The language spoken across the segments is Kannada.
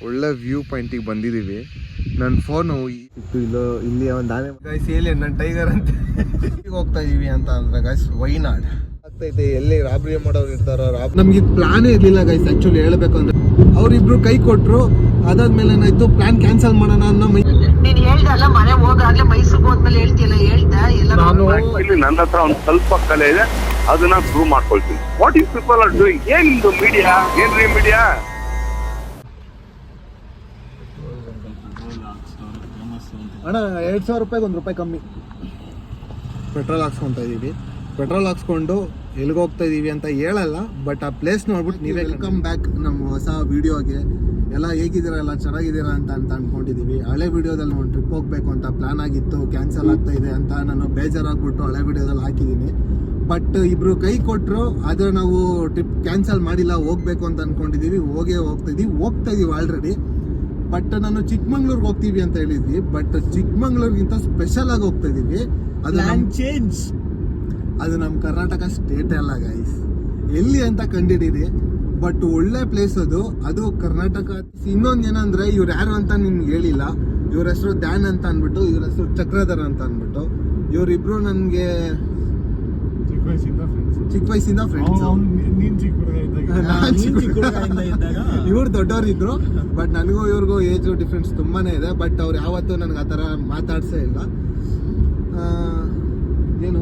ಒಳ್ಳೆ ವ್ಯೂ ಪಾಯಿಂಟಿಗೆ ಬಂದಿದ್ದೀವಿ ನನ್ನ ಫೋನು ಇತ್ತು ಇಲ್ಲೋ ಇಲ್ಲಿ ಒಂದು ಆನೆ ಗೈಸ್ ಎಲ್ಲಿ ನನ್ನ ಟೈಗರ್ ಅಂತ. ಹೋಗ್ತಾ ಇದೀವಿ ಅಂತ ಅಂದ್ರೆ ಗೈಸ್ ವೈನಾಡ್. ಆಗ್ತೈತೆ ಎಲ್ಲಿ ರಾಬ್ರಿ ಮಾಡೋರು ಇರ್ತಾರ ರಾಬ್ ನಮ್ಗೆ ಪ್ಲಾನ್ ಇರ್ಲಿಲ್ಲ ಗೈಸ್ ಆಕ್ಚುಲಿ ಹೇಳ್ಬೇಕು ಅಂದ್ರೆ. ಅವ್ರಿಬ್ರು ಕೈ ಕೊಟ್ರು ಅದಾದ್ಮೇಲೆ ಏನಾಯ್ತು ಪ್ಲಾನ್ ಕ್ಯಾನ್ಸಲ್ ಮಾಡೋಣ ಅನ್ನೋ ಮೈ ನೀನ್ ಹೇಳ್ದಲ್ಲ ಮನೆ ಹೋಗಾಗ್ಲೇ ಮೈಸೂರಿಗೆ ಹೋದ್ಮೇಲೆ ಹೇಳ್ತಿಯಲ್ಲ ಹೇಳ್ದ ಎಲ್ಲ ನಾನು ಇಲ್ಲಿ ನನ್ನ ಹತ್ರ ಒಂದು ಸ್ವಲ್ಪ ಕಲೆ ಇದೆ ಅದನ್ನ ಪ್ರೂವ್ ಮಾಡ್ಕೊಳ್ತೀನಿ. What you people are doing ಏನ್ ನಿಮ್ದು ಮೀಡಿಯಾ ಏನ್ರಿ ಮೀಡಿಯಾ ಅಣ್ಣ ಎರಡು ಸಾವಿರ ರೂಪಾಯಿಗೆ ಒಂದು ರೂಪಾಯಿ ಕಮ್ಮಿ. ಪೆಟ್ರೋಲ್ ಹಾಕ್ಸ್ಕೊತಾ ಇದೀವಿ. ಪೆಟ್ರೋಲ್ ಹಾಕ್ಸ್ಕೊಂಡು ಎಲ್ಲಿಗೆ ಹೋಗ್ತಾ ಇದೀವಿ ಅಂತ ಹೇಳಲ್ಲ ಬಟ್ ಆ ಪ್ಲೇಸ್ ನೋಡ್ಬಿಟ್ಟು ನೀವೇ ವೆಲ್ಕಮ್ ಬ್ಯಾಕ್ ನಮ್ಮ ಹೊಸ ವಿಡಿಯೋಗೆ ಎಲ್ಲ ಹೇಗಿದ್ದೀರಾ ಎಲ್ಲ ಚೆನ್ನಾಗಿದ್ದೀರಾ ಅಂತ ಅಂತ ಅನ್ಕೊಂಡಿದೀವಿ. ಹಳೆ ವಿಡಿಯೋದಲ್ಲಿ ಒಂದು ಟ್ರಿಪ್ ಹೋಗ್ಬೇಕು ಅಂತ ಪ್ಲಾನ್ ಆಗಿತ್ತು ಕ್ಯಾನ್ಸಲ್ ಆಗ್ತಾ ಇದೆ ಅಂತ ನಾನು ಬೇಜಾರಾಗ್ಬಿಟ್ಟು ಹಳೆ ವಿಡಿಯೋದಲ್ಲಿ ಹಾಕಿದ್ದೀನಿ. ಬಟ್ ಇಬ್ರು ಕೈ ಕೊಟ್ಟರು ಆದರೆ ನಾವು ಟ್ರಿಪ್ ಕ್ಯಾನ್ಸಲ್ ಮಾಡಿಲ್ಲ ಹೋಗ್ಬೇಕು ಅಂತ ಅಂದ್ಕೊಂಡಿದ್ದೀವಿ ಹೋಗೇ ಹೋಗ್ತಾ ಇದ್ದೀವಿ ಹೋಗ್ತಾ ಇದೀವಿ ಆಲ್ರೆಡಿ ಬಟ್ ನಾನು ಚಿಕ್ಕಮಂಗ್ಳೂರ್ಗೆ ಹೋಗ್ತೀವಿ ಅಂತ ಹೇಳಿದ್ವಿ. ಬಟ್ ಚಿಕ್ಕಮಂಗ್ಳೂರ್ಗಿಂತ ಸ್ಪೆಷಲ್ ಆಗಿ ಹೋಗ್ತಾ ಇದೀವಿ. ಅದು ನಮ್ ಚೇಂಜ್ ಅದು ನಮ್ಮ ಕರ್ನಾಟಕ ಸ್ಟೇಟ್ ಅಲ್ಲ ಗೈಸ್ ಎಲ್ಲಿ ಅಂತ ಕಂಡಿಡೀರಿ. ಬಟ್ ಒಳ್ಳೆ ಪ್ಲೇಸ್ ಅದು. ಅದು ಕರ್ನಾಟಕ. ಇನ್ನೊಂದು ಏನಂದ್ರೆ ಇವ್ರು ಯಾರು ಅಂತ ನಿಮ್ಗೆ ಹೇಳಿಲ್ಲ. ಇವ್ರ ಹೆಸರು ಧ್ಯಾನ್ ಅಂತ ಅನ್ಬಿಟ್ಟು ಇವ್ರ ಹೆಸರು ಚಕ್ರಧರ್ ಅಂತ ಅನ್ಬಿಟ್ಟು ಇವರಿಬ್ರು ನನಗೆ ವಯಸ್ಸಿಂದ ಫ್ರೆಂಡ್ಸ್ ಚಿಕ್ಕ ವಯಸ್ಸಿಂದ ಫ್ರೆಂಡ್ಸ್ ನೀನ್ ಚಿಕ್ಕ ಹುಡುಗ ಇದ್ದಾಗ ನಾನ್ ಚಿಕ್ಕ ಇದ್ದಾಗ? ಇವ್ರು ದೊಡ್ಡವ್ರು ಇದ್ರು ಬಟ್ ನನಗೂ ಇವ್ರಿಗೂ ಏಜ್ ಡಿಫ್ರೆನ್ಸ್ ತುಂಬಾನೇ ಇದೆ ಬಟ್ ಅವ್ರು ಯಾವತ್ತೂ ನನಗೆ ಆ ಥರ ಮಾತಾಡ್ಸೇ ಇಲ್ಲ. ಆ, ಏನು?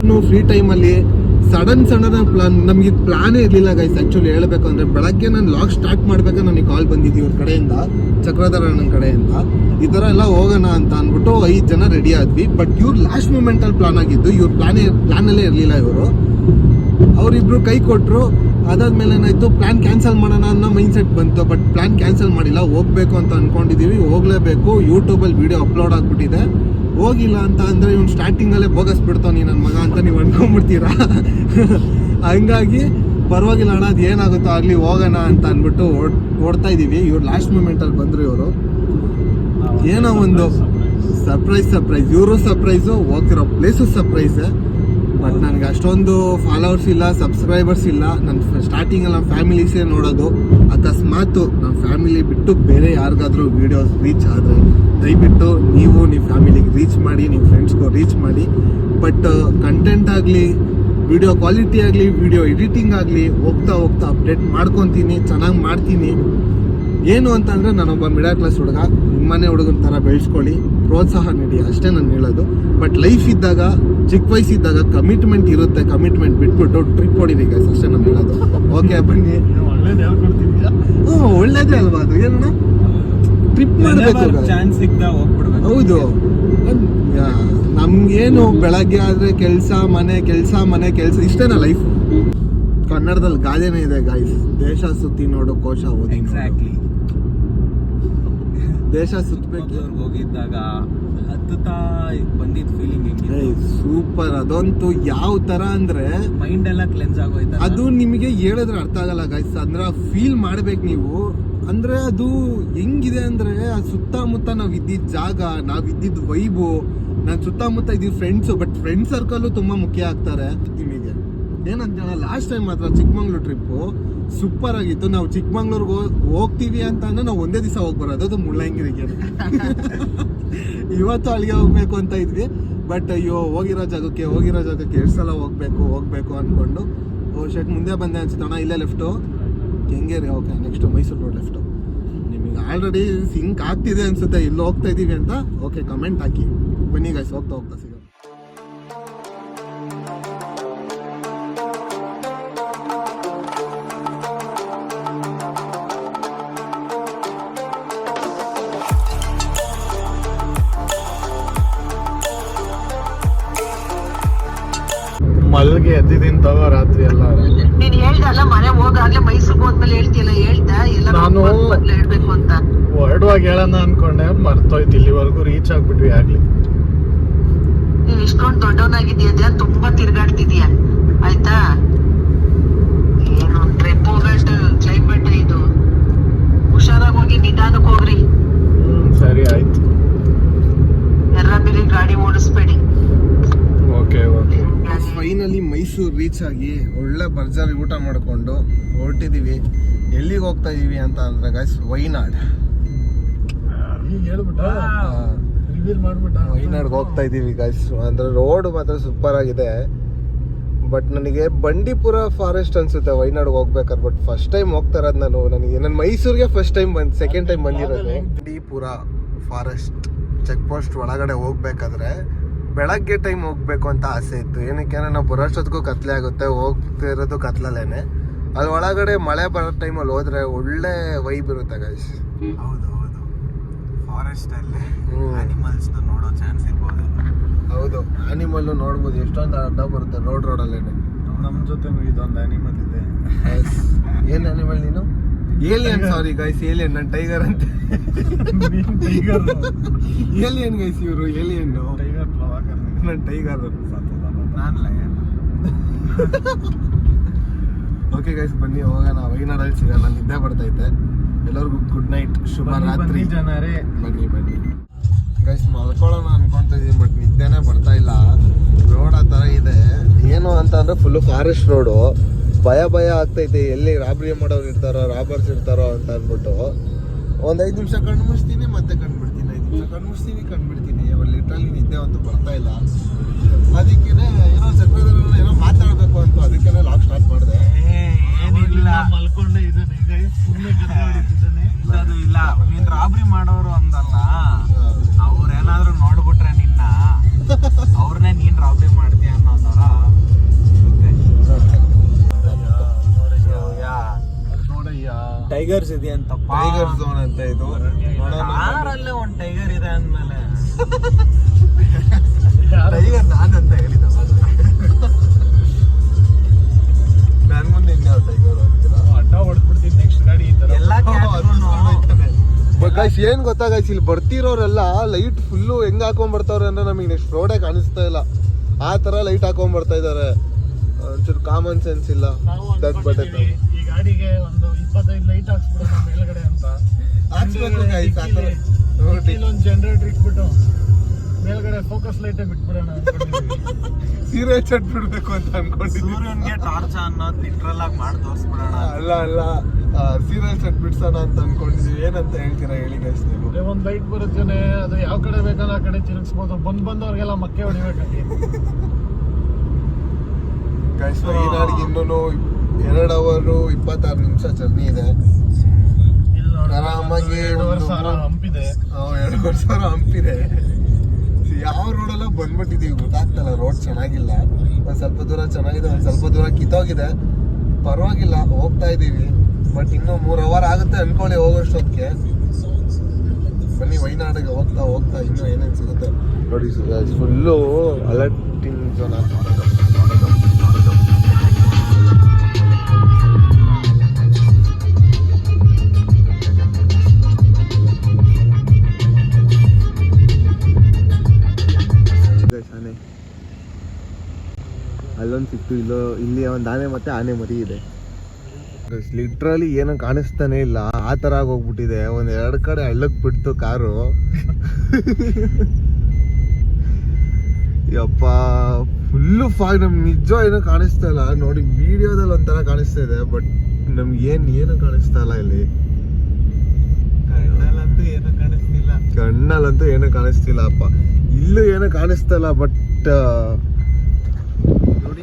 ನಾನು ಫ್ರೀ ಟೈಮಲ್ಲಿ ಸಡನ್ ಸಡನ್ ಪ್ಲಾನ್ ನಮ್ಗೆ ಇದು ಪ್ಲಾನೇ ಇರಲಿಲ್ಲ ಗೈಸ್ ಆ್ಯಕ್ಚುಲಿ ಹೇಳಬೇಕು ಅಂದರೆ ಬೆಳಗ್ಗೆ ನಾನು ಲಾಗ್ ಸ್ಟಾರ್ಟ್ ಮಾಡ್ಬೇಕಾದ್ರೆ ನನಗೆ ಕಾಲ್ ಬಂದಿದ್ದು ಇವ್ರ ಕಡೆಯಿಂದ ಚಕ್ರಧರ ಅಣ್ಣನ ಕಡೆಯಿಂದ. ಈ ಥರ ಎಲ್ಲ ಹೋಗೋಣ ಅಂತ ಅಂದ್ಬಿಟ್ಟು ಐದು ಜನ ರೆಡಿ ಆದ್ವಿ. ಬಟ್ ಇವ್ರು ಲಾಸ್ಟ್ ಮೂಮೆಂಟಲ್ಲಿ ಪ್ಲಾನ್ ಆಗಿದ್ದು, ಇವ್ರ ಪ್ಲಾನ್ ಅಲ್ಲೇ ಇರಲಿಲ್ಲ ಇವರು. ಅವರಿಬ್ರು ಕೈ ಕೊಟ್ಟರು ಅದಾದ್ಮೇಲೆ ಏನಾಯ್ತು ಪ್ಲಾನ್ ಕ್ಯಾನ್ಸಲ್ ಮಾಡೋಣ ಅನ್ನೋ ಮೈಂಡ್ ಸೆಟ್ ಬಂತು. ಬಟ್ ಪ್ಲಾನ್ ಕ್ಯಾನ್ಸಲ್ ಮಾಡಿಲ್ಲ. ಹೋಗ್ಬೇಕು ಅಂತ ಅನ್ಕೊಂಡಿದೀವಿ. ಹೋಗ್ಲೇಬೇಕು. ಯೂಟ್ಯೂಬಲ್ಲಿ ವಿಡಿಯೋ ಅಪ್ಲೋಡ್ ಆಗ್ಬಿಟ್ಟಿದೆ. ಹೋಗಿಲ್ಲ ಅಂತ ಅಂದರೆ ಇವ್ನು ಸ್ಟಾರ್ಟಿಂಗಲ್ಲೇ ಬೋಗಸ್ ನೀನು ನನ್ನ ಮಗ ಅಂತ ನೀವು ಅನ್ಕೊಂಡ್ಬಿಡ್ತೀರಾ? ಹಂಗಾಗಿ ಪರವಾಗಿಲ್ಲ ಅಣ್ಣ, ಅದು ಏನಾಗುತ್ತೋ ಆಗಲಿ ಹೋಗೋಣ ಅಂತ ಅಂದ್ಬಿಟ್ಟು ಓಡ್ ಓಡ್ತಾ ಇದೀವಿ. ಇವ್ರು ಲಾಸ್ಟ್ ಮೂಮೆಂಟಲ್ಲಿ ಬಂದರು ಇವರು. ಏನೋ ಒಂದು ಸರ್ಪ್ರೈಸ್ ಸರ್ಪ್ರೈಸ್ ಇವರು ಸರ್ಪ್ರೈಸು ಹೋಗ್ತಿರೋ ಪ್ಲೇಸು ಸರ್ಪ್ರೈಸ್ ಬಟ್ ನನಗೆ ಅಷ್ಟೊಂದು ಫಾಲೋವರ್ಸ್ ಇಲ್ಲ ಸಬ್ಸ್ಕ್ರೈಬರ್ಸ್ ಇಲ್ಲ. ನನ್ನ ಸ್ಟಾರ್ಟಿಂಗಲ್ಲಿ ನಮ್ಮ ಫ್ಯಾಮಿಲೀಸೇ ನೋಡೋದು. ಅಕಸ್ಮಾತು ನಮ್ಮ ಫ್ಯಾಮಿಲಿ ಬಿಟ್ಟು ಬೇರೆ ಯಾರಿಗಾದರೂ ವೀಡಿಯೋಸ್ ರೀಚ್ ಆದರೆ ದಯವಿಟ್ಟು ನೀವು ನಿಮ್ಮ ಫ್ಯಾಮಿಲಿಗೆ ರೀಚ್ ಮಾಡಿ ನಿಮ್ಮ ಫ್ರೆಂಡ್ಸ್ಗೂ ರೀಚ್ ಮಾಡಿ. ಬಟ್ ಕಂಟೆಂಟ್ ಆಗಲಿ ವಿಡಿಯೋ ಕ್ವಾಲಿಟಿ ಆಗಲಿ ವಿಡಿಯೋ ಎಡಿಟಿಂಗ್ ಆಗಲಿ ಹೋಗ್ತಾ ಹೋಗ್ತಾ ಅಪ್ಡೇಟ್ ಮಾಡ್ಕೊತೀನಿ, ಚೆನ್ನಾಗಿ ಮಾಡ್ತೀನಿ. ಏನು ಅಂತಂದರೆ ನಾನೊಬ್ಬ ಮಿಡಲ್ ಕ್ಲಾಸ್ ಹುಡುಗ. ನಿಮ್ಮನೆ ಹುಡುಗನ ಥರ ಬೆಳೆಸ್ಕೊಳ್ಳಿ ಪ್ರೋತ್ಸಾಹ ನೀಡಿ ಅಷ್ಟೇ ನಾನು ಹೇಳೋದು. ಬಟ್ ಲೈಫ್ ಇದ್ದಾಗ ಚಿಕ್ಕ ವಯಸ್ಸಿದ್ದಾಗ ಕಮಿಟ್ಮೆಂಟ್ ಇರುತ್ತೆ ಕಮಿಟ್ಮೆಂಟ್ ಬಿಟ್ಬಿಟ್ಟು ಟ್ರಿಪ್ ಹೊಡಿರಿ ಗೈಸ್ ಅಷ್ಟೇ ನಾನು ಹೇಳೋದು. ಓಕೆ ಬನ್ನಿ. ಒಳ್ಳೇದು ಹೇಳ್ಕೊಡ್ತಿದ್ಯಾ ಹ್ಞೂ ಒಳ್ಳೇದೇ ಅಲ್ವಾ ಅದು? ಏನಣ್ಣ? ಟ್ರಿಪ್ ಮಾಡಬೇಕು ಚಾನ್ಸ್ ಸಿಗ್ತಾ ಹೋಗ್ಬಿಡ್ಬೇಕು. ಹೌದು. ನಮ್ಗೇನು ಬೆಳಗ್ಗೆ ಆದ್ರೆ ಕೆಲಸ ಮನೆ ಕೆಲಸ ಮನೆ ಕೆಲಸ ಇಷ್ಟೇನಾ ಲೈಫ್ ಕನ್ನಡದಲ್ಲಿ ಗಾದೆನೇ ಇದೆ ಗಾಯ್ಸ್ ದೇಶ ಸುತ್ತಿ ನೋಡು ಕೋಶ ಓದಿ. ಎಕ್ಸಾಕ್ಟ್ಲಿ ದೇಶ ಸುತ್ತಬೇಕು. ಹೋಗಿದ್ದಾಗ ಹತ್ತುತ್ತಾ ಬಂದಿದ್ದ ಫೀಲಿಂಗ್ ಸೂಪರ್ ಅದಂತೂ ಯಾವ ತರ ಅಂದ್ರೆ ಮೈಂಡ್ ಎಲ್ಲ ಕ್ಲೆನ್ಸ್ ಆಗೋಯ್ತು ಅದು ನಿಮಗೆ ಹೇಳಿದ್ರೆ ಅರ್ಥ ಆಗಲ್ಲ ಗೈಸ್ ಅಂದ್ರೆ ಫೀಲ್ ಮಾಡ್ಬೇಕು ನೀವು. ಅಂದ್ರೆ ಅದು ಹೆಂಗಿದೆ ಅಂದ್ರೆ ಆ ಸುತ್ತಮುತ್ತ ನಾವ್ ಇದ್ದಿದ್ದ ಜಾಗ ನಾವ್ ಇದ್ದಿದ್ದ ವೈಬು ನಾನ್ ಸುತ್ತಮುತ್ತ ಇದ್ದೀವಿ ಫ್ರೆಂಡ್ಸು ಬಟ್ ಫ್ರೆಂಡ್ ಸರ್ಕಲ್ ತುಂಬಾ ಮುಖ್ಯ ಆಗ್ತಾರೆ ನಿಮಗೆ. ಏನಂತ ಲಾಸ್ಟ್ ಟೈಮ್ ಮಾತ್ರ ಚಿಕ್ಕಮಂಗ್ಳೂರು ಟ್ರಿಪ್ಪು ಸೂಪರ್ ಆಗಿತ್ತು. ನಾವು ಚಿಕ್ಕಮಂಗ್ಳೂರ್ಗೆ ಹೋಗ್ತೀವಿ ಅಂತ ಅಂದ್ರೆ ನಾವು ಒಂದೇ ದಿವಸ ಹೋಗಿ ಬರೋದು ಅದು ಮುಳ್ಳಂಗಿರಿಗೆ ಇವತ್ತು ಅಲ್ಲಿಗೆ ಹೋಗ್ಬೇಕು ಅಂತ ಇದ್ವಿ. ಬಟ್ ಅಯ್ಯೋ ಹೋಗಿರೋ ಜಾಗಕ್ಕೆ ಹೋಗಿರೋ ಜಾಗಕ್ಕೆ ಎಷ್ಟು ಸಲ ಹೋಗ್ಬೇಕು ಹೋಗ್ಬೇಕು ಅಂದ್ಕೊಂಡು ಶೆಟ್ ಮುಂದೆ ಬಂದೆ ಅನ್ಸುತ್ತಣ್ಣ ಇಲ್ಲೇ left Kengeri okay next Mysuru road left ನಿಮಗೆ ಆಲ್ರೆಡಿ ಸಿಂಕ್ ಆಗ್ತಿದೆ ಅನ್ಸುತ್ತೆ. ಇಲ್ಲಿ ಹೋಗ್ತಾ ಇದೀವಿ ಅಂತ? ಓಕೆ ಕಮೆಂಟ್ ಹಾಕಿ. ಬನ್ನಿ ಗೈಸ್ ಹೋಗ್ತಾ ಹೋಗ್ತಾ ಮಲ್ಗೆ ಎದ್ದಿದ್ದೀನಿ ತಗೋ ರಾತ್ರಿ ಎಲ್ಲ. ನೀನ್ ಹೇಳ್ದಲ್ಲ ಮನೆ ಹೋಗಾಗ್ಲೇ ಮೈಸೂರಿಗೆ ಹೋದ್ಮೇಲೆ ಹೇಳ್ತಿಯಲ್ಲ ಹೇಳ್ದ. ಎಲ್ಲ ನಾನು- ಹೇಳ್ಬೇಕು ಅಂತ. ಹೊರಡುವಾಗ ಹೇಳೋಣ ಅನ್ಕೊಂಡೆ ಮರ್ತೋಯ್ತು ಇಲ್ಲಿವರೆಗೂ ರೀಚ್ ಆಗ್ಬಿಟ್ವಿ ಆಗ್ಲಿ. ನೀನ್ ಇಷ್ಟೊಂದು ದೊಡ್ಡವನಾಗಿದ್ಯಾ ತುಂಬಾ ತಿರ್ಗಾಡ್ತಿದ್ಯಾ. ಆಯ್ತಾ ಏನು ಟ್ರಿಪ್ ಹೋಗಷ್ಟು ಕ್ಲೈಮೇಟ್ ಇದು ಹುಷಾರಾಗಿ ಹೋಗಿ ನಿಧಾನಕ್ಕೆ ಹೋಗ್ರಿ ಹ್ಮ್ ಸರಿ ಆಯ್ತು ಎರ್ರ ಬಿರಿ ಗಾಡಿ ಓಡಿಸ್ಬೇಡಿ okay okay finally Mysuru reach ಆಗಿ ಒಳ್ಳೆ ಭರ್ಜರಿ ಊಟ ಮಾಡಿಕೊಂಡು ಹೊರಟಿದ್ದೀವಿ ಎಲ್ಲಿಗೆ ಹೋಗ್ತಾ ಇದೀವಿ ಅಂತ ಅಂದ್ರೆ ಗಾಯ್ಸ್ ವೈನಾಡ್. ವೈನಾಡ್ಗೆ ಹೋಗ್ತಾ ಇದೀವಿ ಗಾಯ್ಸ್ ಅಂದ್ರೆ ರೋಡ್ ಮಾತ್ರ ಸೂಪರ್ ಆಗಿದೆ. ಬಟ್ ನನಗೆ ಬಂಡೀಪುರ ಫಾರೆಸ್ಟ್ ಅನ್ಸುತ್ತೆ ವೈನಾಡ್ಗೆ ಹೋಗ್ಬೇಕಾದ್ರೆ. ಬಟ್ ಫಸ್ಟ್ ಟೈಮ್ ಹೋಗ್ತಾ ಇರೋದು ನಾನು. ನನಗೆ ನನ್ನ ಮೈಸೂರಿಗೆ ಫಸ್ಟ್ ಟೈಮ್ ಬಂದು ಸೆಕೆಂಡ್ ಟೈಮ್ ಬಂದಿರೋದು. ಬಂಡೀಪುರ ಫಾರೆಸ್ಟ್ ಚೆಕ್ ಪೋಸ್ಟ್ ಒಳಗಡೆ ಹೋಗ್ಬೇಕಾದ್ರೆ ಬೆಳಗ್ಗೆ ಟೈಮ್ ಹೋಗ್ಬೇಕು ಅಂತ ಆಸೆ ಇತ್ತು. ಏನಕ್ಕೆ ಅಂದ್ರೆ ನಾವು ಬರೋಷ್ಟೊತ್ತಿಗೂ ಕತ್ಲೆ ಆಗುತ್ತೆ ಹೋಗ್ತಿರೋದು ಕತ್ಲಲ್ಲೇನೆ. ಅಲ್ಲಿ ಒಳಗಡೆ ಮಳೆ ಬರೋ ಟೈಮಲ್ಲಿ ಹೋದ್ರೆ ಒಳ್ಳೆ ವೈಬ್ ಇರುತ್ತೆ ಗೈಸ್ ಹೌದು ಹೌದು. ಫಾರೆಸ್ಟ್ ಅಲ್ಲಿ. ಅನಿಮಲ್ಸ್ ನೋಡೋ ಚಾನ್ಸ್ ಇರ್ಬೋದು ಹೌದು ಆನಿಮಲ್ ನೋಡ್ಬೋದು. ಎಷ್ಟೊಂದು ಅಡ್ಡ ಬರುತ್ತೆ ರೋಡ್ ರೋಡಲ್ಲೇನೆ ನಮ್ಮ ಜೊತೆ ಇದೊಂದು ಆನಿಮಲ್ ಇದೆ. ಏನ್ ಅನಿಮಲ್ ನೀನು? ಏಲಿಯನ್ ಸಾರಿ ಗೈಸ್ ಏಲಿಯನ್ ನನ್ನ ಟೈಗರ್ ಅಂತ. ಏಲಿಯನ್ ಗೈಸ್ ಇವರು ಏಲಿಯನ್ ಟೈಗರ್ ನನ್ನ ಟೈಗರ್ ನಾನು ಓಕೆ ಗೈಸ್ ಬನ್ನಿ ಹೋಗೋಣ. ವೈನಾಡಲ್ಲಿ ಸಿಗೋಣ. ನಿದ್ದೆ ಬರ್ತೈತೆ. ಎಲ್ಲರಿಗೂ ಗುಡ್ ನೈಟ್ ಶುಭ ರಾತ್ರಿ ಜನರೇ. ಬನ್ನಿ ಬನ್ನಿ. ಗೈಸ್ ಮಲ್ಕೊಳ್ಳೋಣ ಅನ್ಕೊಂತ ಇದೀನಿ ಬಟ್ ನಿದ್ದೆನೇ ಬರ್ತಾ ಇಲ್ಲ. ರೋಡ್ ಆ ಥರ ಇದೆ. ಏನು ಅಂತ ಅಂದ್ರೆ ಫುಲ್ಲು ಫಾರೆಸ್ಟ್ ರೋಡು ಭಯ ಭಯ ಆಗ್ತೈತೆ. ಎಲ್ಲಿ ರಾಬರಿ ಮಾಡೋರು ಇರ್ತಾರೋ ರಾಬರ್ಸ್ ಇರ್ತಾರೋ ಅಂತ ಅಂದ್ಬಿಟ್ಟು. ಒಂದು ಐದು ನಿಮಿಷ ಕಣ್ಣು ಮುಚ್ತೀನಿ ಮತ್ತೆ ಕಣ್ಣು ಬಿಡ್ತೀನಿ ಕಂಡುಬಿಡ್ತೀನಿ. ಅವ್ರು ಲಿಟ್ರಲಿ ನಿದ್ದೆ ಅಂತೂ ಬರ್ತಾ ಇಲ್ಲ. ಅದಕ್ಕೇನೆ ಏನೋ ಚಕ್ರದಲ್ಲಿ ಏನೋ ಮಾತಾಡಬೇಕು ಅಂತ ಅದಕ್ಕೆ ಲಾಕ್ ಸ್ಟಾರ್ಟ್ ಮಾಡಿದೆ. ಏನಿಲ್ಲ. ಮಲ್ಕೊಂಡೇ ಇದ್ದಾನೆ ಅದು ಇಲ್ಲ. ನೀನು ರಾಬ್ರಿ ಮಾಡೋರು ಅಂದಲ್ಲ. ಅವ್ರೇನಾದ್ರೂ ನೋಡ್ಬಿಟ್ರೆ ನಿನ್ನ. ಅವ್ರನ್ನೇ ನೀನ್ ರಾಬ್ರಿ ಮಾಡ್ತೀಯ ಅನ್ನೋ ಯಾ ನೋಡಯ್ಯ. ಟೈಗರ್ಸ್ ಇದೆ ಅಂತ ಟೈಗರ್ ಝೋನ್ ಅಂತ ಇದು ನೋಡೋಣ ಕಾರಲ್ಲೇ ಒಂದ್ ಟೈಗರ್ ಇದೆ ಅಂದ್ಮೇಲೆ ನಾನು ಅಂತ ಹೇಳಿದ ನನ್ ಮುಂದೆ ಇನ್ಯಾವ ಟೈಗರ್ ಅಡ್ಡ ಹೊಡ್ಬಿಡ್ತೀನಿ ನೆಕ್ಸ್ಟ್ ಗಾಡಿ ಈ ತರ. ಎಲ್ಲಾ ಗೈಸ್ ಏನ್ ಗೊತ್ತಾ ಗಾಯ್ಸ್ ಇಲ್ಲಿ ಬರ್ತಿರೋರೆಲ್ಲ ಲೈಟ್ ಫುಲ್ಲು ಹೆಂಗ್ ಹಾಕೊಂಡ್ ಬರ್ತಾವ್ರೆ ಅಂದ್ರೆ ನಮಗೆ ನೆಕ್ಸ್ಟ್ ರೋಡೇ ಕಾಣಿಸ್ತಾ ಇಲ್ಲ. ಆ ತರ ಲೈಟ್ ಹಾಕೊಂಡ್ ಬರ್ತಾ ಇದಾರೆ. ಒಂಚೂರು ಕಾಮನ್ ಸೆನ್ಸ್ ಇಲ್ಲ. ದಟ್ ಬಟ್ ಈ ಗಾಡಿಗೆ ಒಂದು ಇಪ್ಪತ್ತೈದು ಲೈಟ್ ಹಾಕ್ಸ್ಬಿಡೋಣ ಮೇಲ್ಗಡೆ ಅಂತ. ಹಾಕ್ಸ್ಬೇಕು ಗಾಯ್ಸ್ ಆ ಒಂದು ಜನರೇಟರ್ ಇಟ್ಬಿಟ್ಟು ಮೇಲ್ಗಡೆ ಫೋಕಸ್ ಲೈಟ್ ಬಿಟ್ಬಿಡೋಣ ಅನ್ಕೊಂಡಿದೀವಿ. ಸೀರೆ ಚಟ್ ಬಿಡ್ಬೇಕು ಅಂತ ಅನ್ಕೊಂಡಿದ್ದೀನಿ ಸೂರ್ಯನ್ಗೆ ಟಾರ್ಚ್ ಅನ್ನೋದು ಲಿಟ್ರಲ್ ಆಗಿ ಮಾಡಿ ತೋರಿಸ್ಬಿಡೋಣ. ಅಲ್ಲ ಅಲ್ಲ. ಸೀರಿಯಲ್ ಸೆಟ್ ಬಿಡ್ಸೋಣ ಅಂತ ಅನ್ಕೊಂಡಿದೀವಿ. ಏನಂತ ಹೇಳ್ತೀರಾ ಹೇಳಿ ಗೈಸ್ ನೀವು? ಒಂದು ಬೈಕ್ ಲೈಟ್ ಬರುತ್ತೇನೆ ಅದು ಯಾವ ಕಡೆ ಬೇಕಲ್ಲ ಆ ಕಡೆ ತಿರುಗಿಸ್ಬೋದು. ಬಂದು ಬಂದವ್ರಿಗೆಲ್ಲ ಮಕ್ಕೆ ಹೊಡಿಬೇಕಾಗಿ ಗೈಸ್ ವೈನಾಡ್ಗೆ ಇನ್ನೂ ಎರಡು ಅವರು ಇಪ್ಪತ್ತಾರು ನಿಮಿಷ ಜರ್ನಿ ಇದೆ. ಆರಾಮಾಗಿ ಒಂದು ಹಂಪಿದೆ ಎರಡುವರೆ ಸಾವಿರ ಹಂಪಿದೆ. ಯಾವ ರೋಡೆಲ್ಲ ಬಂದ್ಬಿಟ್ಟಿದೀವಿ ಗೊತ್ತಾಗ್ತಲ್ಲ ರೋಡ್ ಚೆನ್ನಾಗಿಲ್ಲ. ಒಂದ್ ಸ್ವಲ್ಪ ದೂರ ಚೆನ್ನಾಗಿದೆ, ಒಂದ್ ಸ್ವಲ್ಪ ದೂರ ಕಿತ್ತೋಗಿದೆ. ಪರವಾಗಿಲ್ಲ, ಹೋಗ್ತಾ ಇದೀವಿ ಬಟ್ ಇನ್ನೂ ಮೂರು ಅವರ್ ಆಗುತ್ತೆ ಅನ್ಕೊಳ್ಳಿ ಹೋಗೋಷ್ಟೊತ್ತಿಗೆ. ಬನ್ನಿ, ವೈನಾಡಿಗೆ ಹೋಗ್ತಾ ಹೋಗ್ತಾ ಇನ್ನೂ ಏನೇನು ಸಿಗುತ್ತೆ. ನೋಡಿ ಫುಲ್ಲು ಅಲರ್ಟಿಂಗ್ ಜೋನ್ ಅಲ್ಲೊಂದು ಸಿಕ್ತು ಇಲ್ಲೋ ಇಲ್ಲಿ ಒಂದು ಆನೆ ಮತ್ತೆ ಆನೆ ಮರಿ ಇದೆ. ಲಿಟ್ರಲಿ ಏನೋ ಕಾಣಿಸ್ತಾನೆ ಇಲ್ಲ. ಆ ತರ ಆಗೋಗ್ಬಿಟ್ಟಿದೆ. ಒಂದ್ ಎರಡು ಕಡೆ ಹಳ್ಳಕ್ ಬಿಡ್ತು ಕಾರು. ಯಪ್ಪ ಫುಲ್ಲು ಫಾಗ್ ನಮ್ಗೆ ನಿಜ ಏನೋ ಕಾಣಿಸ್ತಾ ಇಲ್ಲ. ನೋಡಿ ವಿಡಿಯೋದಲ್ಲಿ ಒಂಥರ ಕಾಣಿಸ್ತಾ ಇದೆ ಬಟ್ ನಮ್ಗೆ ಏನು ಏನು ಕಾಣಿಸ್ತಾ ಇಲ್ಲ ಇಲ್ಲಿ. ಕಣ್ಣಲ್ಲಂತೂ ಏನು ಕಾಣಿಸ್ತಿಲ್ಲ. ಕಣ್ಣಲ್ಲಂತೂ ಏನು ಕಾಣಿಸ್ತಿಲ್ಲ ಅಪ್ಪ. ಇಲ್ಲೂ ಏನು ಕಾಣಿಸ್ತಾ ಇಲ್ಲ ಬಟ್ ನೋಡಿ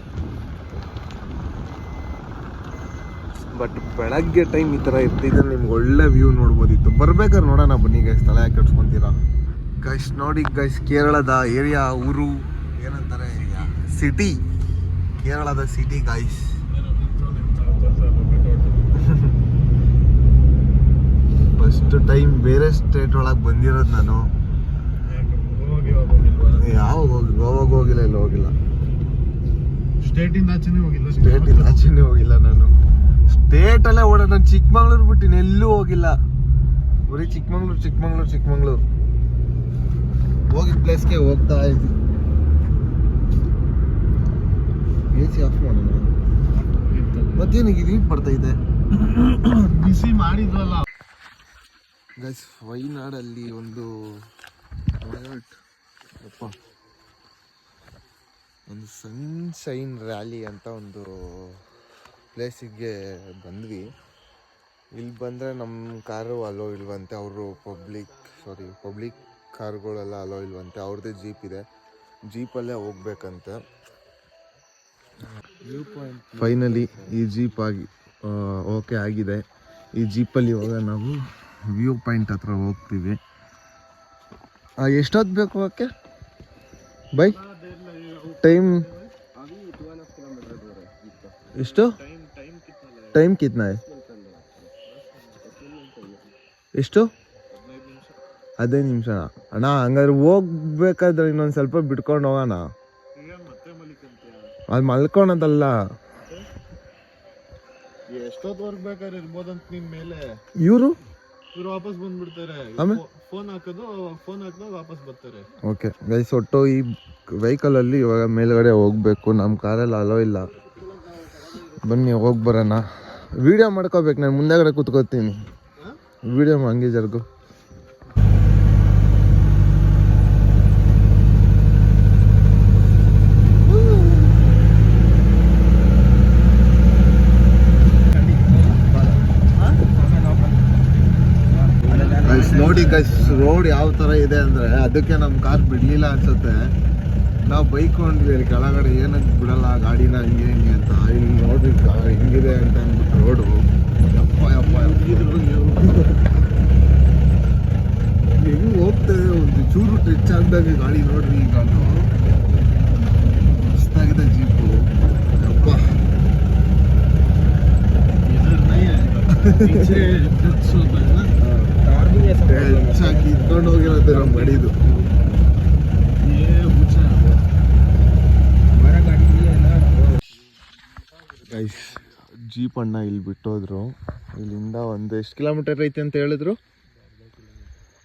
ಬಟ್ ಬೆಳಗ್ಗೆ ಟೈಮ್ ಈ ಥರ ಇರ್ತಿದ್ರೆ ನಿಮ್ಗೆ ಒಳ್ಳೆ ವ್ಯೂ ನೋಡ್ಬೋದಿತ್ತು. ಬರ್ಬೇಕಾದ್ರೆ ನೋಡೋಣ ಬನ್ನಿ ಗೈಸ್ ತಲೆ ಯಾಕೆ ಕಟ್ಸ್ಕೊತೀರಾ ಗೈಸ್ ನೋಡಿ ಗೈಸ್ ಕೇರಳದ ಏರಿಯಾ ಊರು ಏನಂತಾರೆ ಸಿಟಿ ಕೇರಳದ ಸಿಟಿ ಗೈಸ್ ಫಸ್ಟ್ ಟೈಮ್ ಬೇರೆ ಸ್ಟೇಟ್ ಒಳಗೆ ಬಂದಿರೋದು ನಾನು. ಯಾವಾಗ ಹೋಗಿ ಗೋವಾಗ ಹೋಗಿಲ್ಲ ಇಲ್ಲ ಹೋಗಿಲ್ಲ? ಸ್ಟೇಟ್ ಇಂದ ಆಚೆನೆ ಹೋಗಿಲ್ಲ. ಸ್ಟೇಟಿಂದ ಆಚೆನೇ ಹೋಗಿಲ್ಲ ನಾನು. ಸ್ಟೇಟ್ ಅಲ್ಲೇ ಓಡ ನಾನು ಚಿಕ್ಕಮಂಗ್ಳೂರು ಬಿಟ್ಟಿನಿ ಎಲ್ಲೂ ಹೋಗಿಲ್ಲ. ಬರೀ ಚಿಕ್ಕಮಂಗ್ಳೂರು ಚಿಕ್ಕಮಂಗ್ಳೂರು ಚಿಕ್ಕಮಂಗ್ಳೂರು. ಹೋಗಿದ ಪ್ಲೇಸ್ಗೆ ಹೋಗ್ತಾ ಇದ್ವಿ. ಎ ಸಿ ಆಫ್ ಮಾಡೋಣ ಮತ್ತೇನಿಗೆ ಇದು ಬರ್ತಾ ಇದೆ? ಬಿಸಿ ಮಾಡಿದ್ವಲ್ಲ. ಗೈಸ್ ವೈನಾಡಲ್ಲಿ ಒಂದು ಒಂದು ಸನ್ಶೈನ್ ರ್ಯಾಲಿ ಅಂತ ಒಂದು ಪ್ಲೇಸಿಗೆ ಬಂದ್ವಿ. ಇಲ್ಲಿ ಬಂದರೆ ನಮ್ಮ ಕಾರು ಅಲೋ ಇಲ್ವಂತೆ, ಅವರು ಪಬ್ಲಿಕ್ ಸಾರಿ ಪಬ್ಲಿಕ್ ಕಾರ್ಗಳೆಲ್ಲ ಅಲೋ ಇಲ್ವಂತೆ, ಅವ್ರದ್ದೇ ಜೀಪ್ ಇದೆ. ಜೀಪಲ್ಲೇ ಹೋಗ್ಬೇಕಂತೆ. ಫೈನಲಿ ಈ ಜೀಪ್ ಆಗಿ ಓಕೆ ಆಗಿದೆ. ಈ ಜೀಪಲ್ಲಿ ಇವಾಗ ನಾವು ವ್ಯೂ ಪಾಯಿಂಟ್ ಹತ್ರ ಹೋಗ್ತೀವಿ. ಎಷ್ಟೊತ್ತು ಬೇಕು ಓಕೆ? ಬೈ ಟೈಮ್ ಎಷ್ಟು? ಟೈಮ್ ಕಿತ್ನ है? ಎಷ್ಟು? ಹದಿನೈದು ನಿಮಿಷ. ಅಣ್ಣ ಹಂಗಾದ್ರೆ ಹೋಗ್ಬೇಕಾದ್ರೆ ಇನ್ನೊಂದು ಸ್ವಲ್ಪ ಬಿಟ್ಕೊಂಡು ಹೋಗೋಣ. ಅದು ಮಲ್ಕೊಳೋದಲ್ಲ. ಎಷ್ಟೊತ್ತವರೆಗೆ ಬೇಕಾದ್ರೆ ಇರ್ಬೋದಂತ ನಿಮ್ಮ ಮೇಲೆ? ಇವರು? ಇವ್ರು ವಾಪಸ್ ಬಂದ್ಬಿಡ್ತಾರೆ. ಆಮೇಲೆ? ಫೋನ್ ಹಾಕೋದು ಫೋನ್ ಹಾಕಿದಾಗ ವಾಪಸ್ ಬರ್ತಾರೆ. ಓಕೆ. ಗೈಸ್ ಒಟ್ಟು ಈ ವೆಹಿಕಲಲ್ಲಿ ಇವಾಗ ಮೇಲ್ಗಡೆ ಹೋಗಬೇಕು. ನಮ್ಮ ಕಾರಲ್ಲಿ ಅಲೋ ಇಲ್ಲ. ಬನ್ನಿ ಹೋಗಿ ಬರೋಣ. ವಿಡಿಯೋ ಮಾಡ್ಕೋಬೇಕು, ನಾನು ಮುಂದೆಗಡೆ ಕೂತ್ಕೋತೀನಿ. ವಿಡಿಯೋ ಹಂಗೆ ಜರ್ಗು. ನೋಡಿ ಗೈಸ್ ರೋಡ್ ಯಾವ ತರ ಇದೆ ಅಂದ್ರೆ, ಅದಕ್ಕೆ ನಮ್ಮ ಕಾರ್ ಬಿಡ್ಲಿಲ್ಲ ಅನ್ಸುತ್ತೆ. ನಾವು ಬೈಕ್ ಅಲ್ಲಿ ಕೆಳಗಡೆ ಏನಕ್ಕೆ ಬಿಡಲ್ಲ ಗಾಡಿನ ಹಿಂಗೆ ಹಿಂಗೆ ಅಂತ. ಇಲ್ಲಿ ನೋಡ್ರಿ ಹಿಂಗಿದೆ ಅಂತ ಅಂದ್ಬಿಟ್ಟು ರೋಡು. ಯಪ್ಪ ಯಪ್ಪ ಹೆಂಗೆ ಹೋಗ್ತದೆ ಒಂದು ಚೂರು ಟಚ್ ಆಗ್ದಾಗ ಗಾಡಿ ನೋಡ್ರಿ ಈಗ ಮಸ್ತಾಗಿದೆ ಜೀಪು ಯಪ್ಪ. ಹೆಚ್ಚಾಗಿ ಇಟ್ಕೊಂಡು ಹೋಗಿರೋದು ನಮ್ಮ ಮಡಿದು ಗೈಸ್ ಜೀಪ್ ಅಣ್ಣ ಇಲ್ಲಿ ಬಿಟ್ಟೋದ್ರು. ಇಲ್ಲಿಂದ ಒಂದು ಎಷ್ಟು ಕಿಲೋಮೀಟರ್ ಐತೆ ಅಂತ ಹೇಳಿದ್ರು?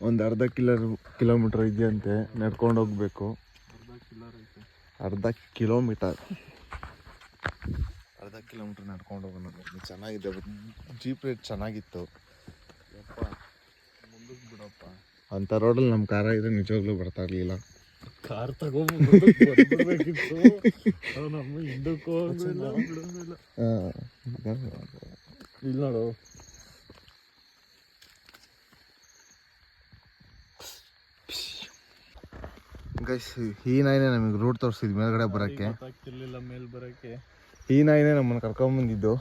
ಒಂದು ಅರ್ಧ ಕಿಲೋ ಕಿಲೋಮೀಟರ್ ಇದೆಯಂತೆ. ನಡ್ಕೊಂಡು ಹೋಗ್ಬೇಕು. ಅರ್ಧ ಕಿಲೋಮೀಟರ್ ಅರ್ಧ ಕಿಲೋಮೀಟರ್ ನಡ್ಕೊಂಡು ಹೋಗೋಣ. ಚೆನ್ನಾಗಿದೆ. ಜೀಪ್ ರೇಟ್ ಚೆನ್ನಾಗಿತ್ತು. ಅಂಥ ರೋಡಲ್ಲಿ ನಮ್ಮ ಕಾರ ಇದ್ರೆ ನಿಜವಾಗ್ಲೂ ಬರ್ತಾ ಇರಲಿಲ್ಲ. ಕಾರ್ ತಗೋಬೇಕಿತ್ತು ನಮ್ಮ ಹಿಂದಕ್ಕೂ ಇಲ್ಲ. ನೋಡು. ಗೈಸ್ ಈ ನಾಯಿನೇ ನಮಗೆ ರೂಟ್ ತೋರಿಸಿದ್ ಮೇಲ್ಗಡೆ ಬರೋಕ್ಕೆ. ಮೇಲ್ ಬರಕ್ಕೆ. ಈ ನಾಯಿನೇ ನಮ್ಮನ್ನು ಕರ್ಕೊಂಬಂದಿದ್ದು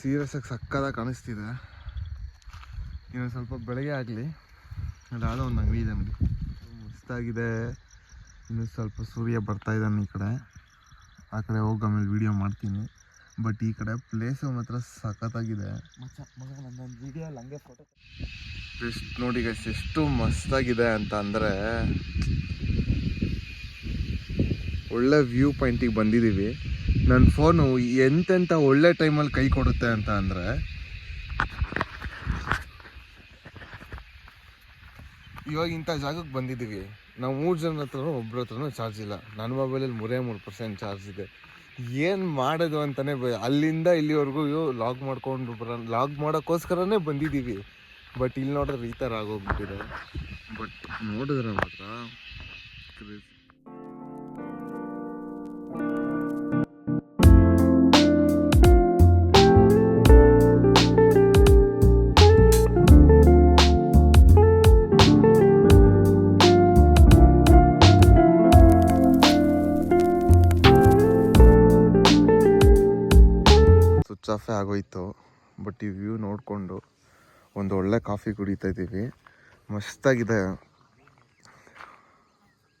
ಸೀರಿಯಸ್ ಆಗಿ ಸಕ್ಕದ ಕಾಣಿಸ್ತಿದೆ. ಇನ್ನೊಂದು ಸ್ವಲ್ಪ ಬೆಳಗ್ಗೆ ಆಗಲಿ. ಅದಾದ ಒಂದು ಅಂಗಡಿ ಇದೆ ನೋಡಿ ಮಸ್ತಾಗಿದೆ ಇನ್ನು ಸ್ವಲ್ಪ ಸೂರ್ಯ ಬರ್ತಾ ಇದ್ದಾನೆ ಈ ಕಡೆ. ಆ ಕಡೆ ಹೋಗಿ ಆಮೇಲೆ ವೀಡಿಯೋ ಮಾಡ್ತೀನಿ. ಬಟ್ ಈ ಕಡೆ ಪ್ಲೇಸು ಮಾತ್ರ ಸಖತ್ತಾಗಿದೆ. ಎಷ್ಟು ನೋಡಿ ಗೈಸ್ ಎಷ್ಟು ಮಸ್ತಾಗಿದೆ ಅಂತ ಅಂದರೆ ಒಳ್ಳೆ ವ್ಯೂ ಪಾಯಿಂಟಿಗೆ ಬಂದಿದ್ದೀವಿ ನನ್ನ ಫೋನು ಎಂತೆಂಥ ಒಳ್ಳೆ ಟೈಮಲ್ಲಿ ಕೈ ಕೊಡುತ್ತೆ ಅಂತ ಅಂದರೆ ಇವಾಗ ಇಂಥ ಜಾಗಕ್ಕೆ ಬಂದಿದ್ದೀವಿ. ನಾವು ಮೂರು ಜನ ಹತ್ರನೂ ಒಬ್ಬರ ಹತ್ರನೂ ಚಾರ್ಜ್ ಇಲ್ಲ. ನನ್ನ ಮೊಬೈಲಲ್ಲಿ ಮೂರೇ ಮೂರು ಪರ್ಸೆಂಟ್ ಚಾರ್ಜ್ ಇದೆ. ಏನು ಮಾಡೋದು ಅಂತಲೇ ಅಲ್ಲಿಂದ ಇಲ್ಲಿವರೆಗೂ ಲಾಗ್ ಮಾಡ್ಕೊಂಡು ಬರ ಲಾಗ್ ಮಾಡೋಕ್ಕೋಸ್ಕರನೇ ಬಂದಿದ್ದೀವಿ. ಬಟ್ ಇಲ್ಲಿ ನೋಡಿದ್ರೆ ಈ ಥರ ಆಗೋಗ್ಬಿಟ್ಟಿದೆ. ಬಟ್ ನೋಡಿದ್ರೆ ಮಾತ್ರ ಸ್ವಿಚ್ ಆಫೇ ಆಗೋಯಿತು. ಬಟ್ ಈ ವ್ಯೂ ನೋಡಿಕೊಂಡು ಒಂದು ಒಳ್ಳೆ ಕಾಫಿ ಕುಡಿತಾ ಇದ್ದೀವಿ. ಮಸ್ತಾಗಿದೆ.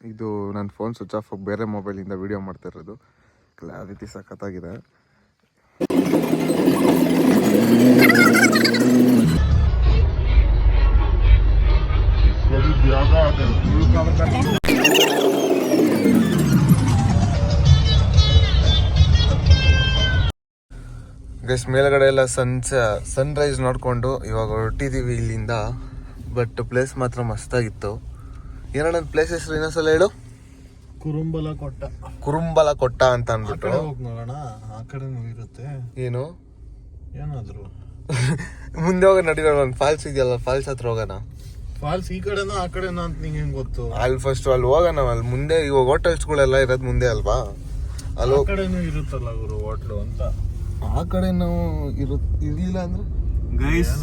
ಇದು ನನ್ನ ಫೋನ್ ಸ್ವಿಚ್ ಆಫ್ ಬೇರೆ ಮೊಬೈಲಿಂದ ವೀಡಿಯೋ ಮಾಡ್ತಾ ಇರೋದು. ಕ್ಲಾರಿಟಿ ಸಖತ್ತಾಗಿದೆ. ಗೈಸ್ ಮೇಲ್ಗಡೆ ಎಲ್ಲ ಸನ್ಸ ಸನ್ರೈಸ್ ನೋಡಿಕೊಂಡು ಇವಾಗ ಹೊರಟಿದ್ದೀವಿ ಇಲ್ಲಿಂದ. ಬಟ್ ಪ್ಲೇಸ್ ಮಾತ್ರ ಮಸ್ತಾಗಿತ್ತು. ಏನಣ್ಣ ಪ್ಲೇಸ್ ಹೆಸರು ಇನ್ನೊಂದ್ಸಲ ಹೇಳು? ಕುರುಂಬಲ ಕೊಟ್ಟ ಕುರುಂಬಲ ಕೊಟ್ಟ ಅಂತ ಅಂದ್ಬಿಟ್ಟು. ನೋಡೋಣ. ಆ ಕಡೆನೂ ಇರುತ್ತೆ. ಏನು? ಏನಾದ್ರು? ಮುಂದೆ ಹೋಗ ನಡೀರೋ ಒಂದು ಫಾಲ್ಸ್ ಇದೆಯಲ್ಲ ಫಾಲ್ಸ್ ಹತ್ರ ಹೋಗೋಣ. ಫಾಲ್ಸ್ ಈ ಕಡೆನೋ ಆ ಕಡೆನೋ ಅಂತ ನಿಂಗೆ ಹೆಂಗ್ ಗೊತ್ತು? ಅಲ್ಲಿ ಫಸ್ಟ್ ಅಲ್ಲಿ ಹೋಗೋಣ ಅಲ್ಲಿ ಮುಂದೆ ಇವಾಗ ಹೋಟೆಲ್ಸ್ಗಳೆಲ್ಲ ಇರೋದು ಮುಂದೆ ಅಲ್ವಾ? ಅಲ್ಲಿ ಕಡೆನೂ ಇರುತ್ತಲ್ಲ ಗುರು ಹೋಟ್ಲು ಅಂತ? ಆ ಕಡೆ ನಾವು ಇರು ಇರಲಿಲ್ಲ ಅಂದ್ರೆ? ಗೈಸ್